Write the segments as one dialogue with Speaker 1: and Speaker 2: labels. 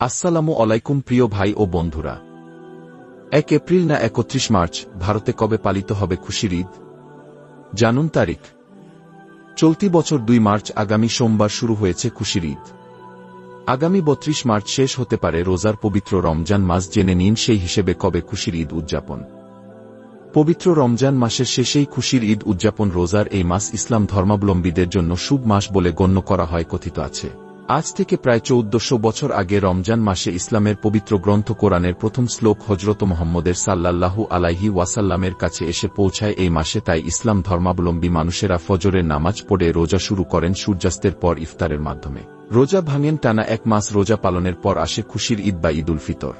Speaker 1: আসসালামু আলাইকুম প্রিয় ভাই ও বন্ধুরা। এক এপ্রিল না একত্রিশ মার্চ, ভারতে কবে পালিত হবে খুশির ঈদ? জানুন তারিখ। চলতি বছর দুই মার্চ আগামী সোমবার শুরু হয়েছে খুশির ঈদ। আগামী বত্রিশ মার্চ শেষ হতে পারে রোজার পবিত্র রমজান মাস জেনে নিন সেই হিসেবে কবে খুশির ঈদ উদযাপন। পবিত্র রমজান মাসের শেষেই খুশির ঈদ উদযাপন রোজার এই মাস ইসলাম ধর্মাবলম্বীদের জন্য শুভ মাস বলে গণ্য করা হয় কথিত আছে। আজ থেকে প্রায় চৌদ্দশো বছর আগে রমজান মাসে ইসলামের পবিত্র গ্রন্থ কোরআনের প্রথম শ্লোক হজরত মোহাম্মদের সাল্লাল্লাহু আলাইহি ওয়াসাল্লামের কাছে এসে পৌঁছায় এই মাসে, তাই ইসলাম ধর্মাবলম্বী মানুষেরা ফজরের নামাজ পড়ে রোজা শুরু করেন সূর্যাস্তের পর ইফতারের মাধ্যমে। রোজা ভাঙেন টানা এক মাস রোজা পালনের পর আসে খুশির ঈদ বা ঈদুল ফিতর।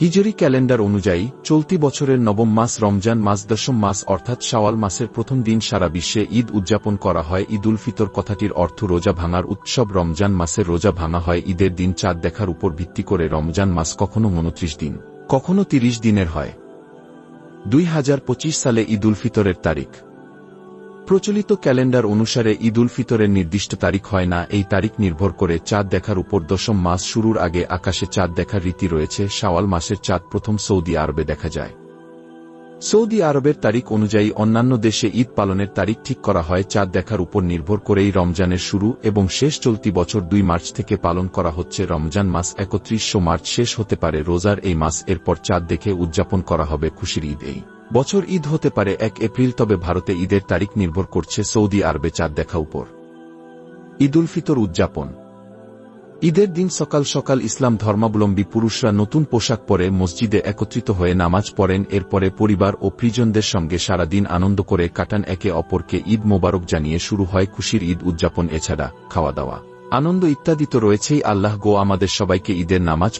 Speaker 1: হিজরি ক্যালেন্ডার অনুযায়ী, চলতি বছরের নবম মাস রমজান মাস দশম মাস অর্থাৎ শাওয়াল মাসের প্রথম দিন সারা বিশ্বে ঈদ উদযাপন করা হয়। ঈদুল ফিতর কথাটির অর্থ রোজা ভাঙার উৎসব। রমজান মাসের রোজা ভাঙা হয়। ঈদের দিন চাঁদ দেখার উপর ভিত্তি করে রমজান মাস কখনো উনত্রিশ দিন, কখনো তিরিশ দিনের হয়। দুই হাজার পঁচিশ সালে ঈদুল ফিতরের তারিখ। প্রচলিত ক্যালেন্ডার অনুসারে ঈদুল ফিতরের নির্দিষ্ট তারিখ হয় না, এই তারিখ নির্ভর করে চাঁদ দেখার উপর দশম মাস শুরুর আগে আকাশে চাঁদ দেখার রীতি রয়েছে, শাওয়াল মাসের চাঁদ প্রথম সৌদি আরবে দেখা যায়। সৌদি আরবের তারিখ অনুযায়ী অন্যান্য দেশে ঈদ পালনের তারিখ ঠিক করা হয় চাঁদ দেখার উপর নির্ভর করেই রমজানের শুরু এবং শেষ চলতি বছর দুই মার্চ থেকে পালন করা হচ্ছে। রমজান মাস একত্রিশশো মার্চ শেষ হতে পারে, রোজার এই মাস এরপর চাঁদ দেখে উদযাপন করা হবে খুশির ঈদ। এই বছর ঈদ হতে পারে এক এপ্রিল, তবে ভারতে ঈদের তারিখ নির্ভর করছে সৌদি আরবে চাঁদ দেখা উপর। ঈদুল ফিতর উদযাপন ঈদের দিন সকাল সকাল ইসলাম ধর্মাবলম্বী পুরুষরা নতুন পোশাক পরে মসজিদে একত্রিত হয়ে নামাজ পড়েন, এরপরে পরিবার ও প্রিজনদের সঙ্গে সারাদিন আনন্দ করে কাটান। একে অপরকে ঈদ মোবারক জানিয়ে শুরু হয় খুশির ঈদ উদযাপন, এছাড়া খাওয়া দাওয়া। আনন্দ ইত্যাদি তো রয়েছেই আল্লাহ গো আমাদের সবাইকে ঈদের নামাজ